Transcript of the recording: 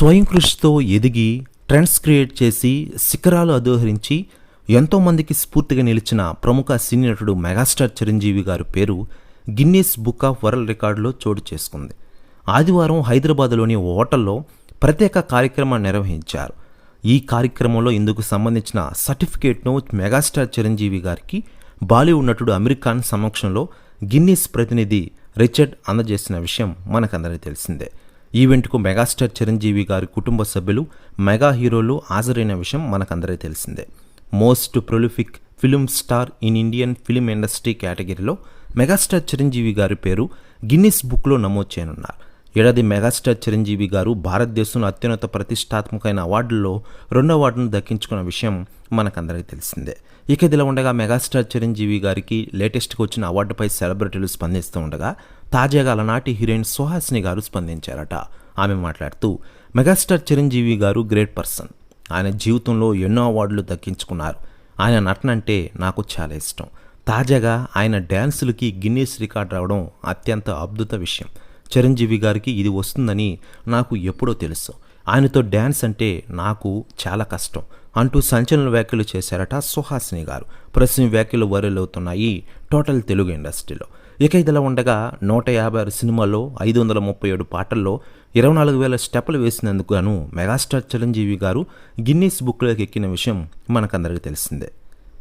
స్వయం కృషితో ఎదిగి ట్రెండ్స్ క్రియేట్ చేసి శిఖరాలు అధోహరించి ఎంతోమందికి స్ఫూర్తిగా నిలిచిన ప్రముఖ సినీ నటుడు మెగాస్టార్ చిరంజీవి గారి పేరు గిన్నీస్ బుక్ ఆఫ్ వరల్డ్ రికార్డులో చోటు చేసుకుంది. ఆదివారం హైదరాబాద్లోని హోటల్లో ప్రత్యేక కార్యక్రమాన్ని నిర్వహించారు. ఈ కార్యక్రమంలో ఇందుకు సంబంధించిన సర్టిఫికేట్ను మెగాస్టార్ చిరంజీవి గారికి బాలీవుడ్ నటుడు అమెరికాన్ సమక్షంలో గిన్నీస్ ప్రతినిధి రిచర్డ్ అందజేసిన విషయం మనకందరికీ తెలిసిందే. ఈవెంట్కు మెగాస్టార్ చిరంజీవి గారి కుటుంబ సభ్యులు మెగా హీరోలు హాజరైన విషయం మనకందరికీ తెలిసిందే. Most prolific film star in Indian film industry కేటగిరీలో మెగాస్టార్ చిరంజీవి గారి పేరు గిన్నిస్ బుక్లో నమోదు చేయనున్నారు. ఏడాది మెగాస్టార్ చిరంజీవి గారు భారతదేశంలో అత్యున్నత ప్రతిష్టాత్మకమైన అవార్డుల్లో రెండో అవార్డును దక్కించుకున్న విషయం మనకందరికీ తెలిసిందే. ఇక ఇదిలా ఉండగా మెగాస్టార్ చిరంజీవి గారికి లేటెస్ట్గా వచ్చిన అవార్డుపై సెలబ్రిటీలు స్పందిస్తూ ఉండగా తాజాగా అలనాటి హీరోయిన్ సుహాసిని గారు స్పందించారట. ఆమె మాట్లాడుతూ మెగాస్టార్ చిరంజీవి గారు గ్రేట్ పర్సన్. ఆయన జీవితంలో ఎన్నో అవార్డులు దక్కించుకున్నారు. ఆయన నటన అంటే నాకు చాలా ఇష్టం. తాజాగా ఆయన డ్యాన్సులకి గిన్నీస్ రికార్డ్ రావడం అత్యంత అద్భుత విషయం. చిరంజీవి గారికి ఇది వస్తుందని నాకు ఎప్పుడో తెలుసు. ఆయనతో డ్యాన్స్ అంటే నాకు చాలా కష్టం అంటూ సంచలన వ్యాఖ్యలు చేశారట సుహాసిని గారు. ప్రస్తుతం వ్యాఖ్యలు వైరల్ అవుతున్నాయి టోటల్ తెలుగు ఇండస్ట్రీలో. ఇక ఇదిలా ఉండగా నూట యాభై ఆరు సినిమాల్లో ఐదు వందల ముప్పై ఏడు పాటల్లో ఇరవై నాలుగు వేల స్టెప్పులు వేసినందుకు గాను మెగాస్టార్ చిరంజీవి గారు గిన్నీస్ బుక్లోకి ఎక్కిన విషయం మనకందరికీ తెలిసిందే.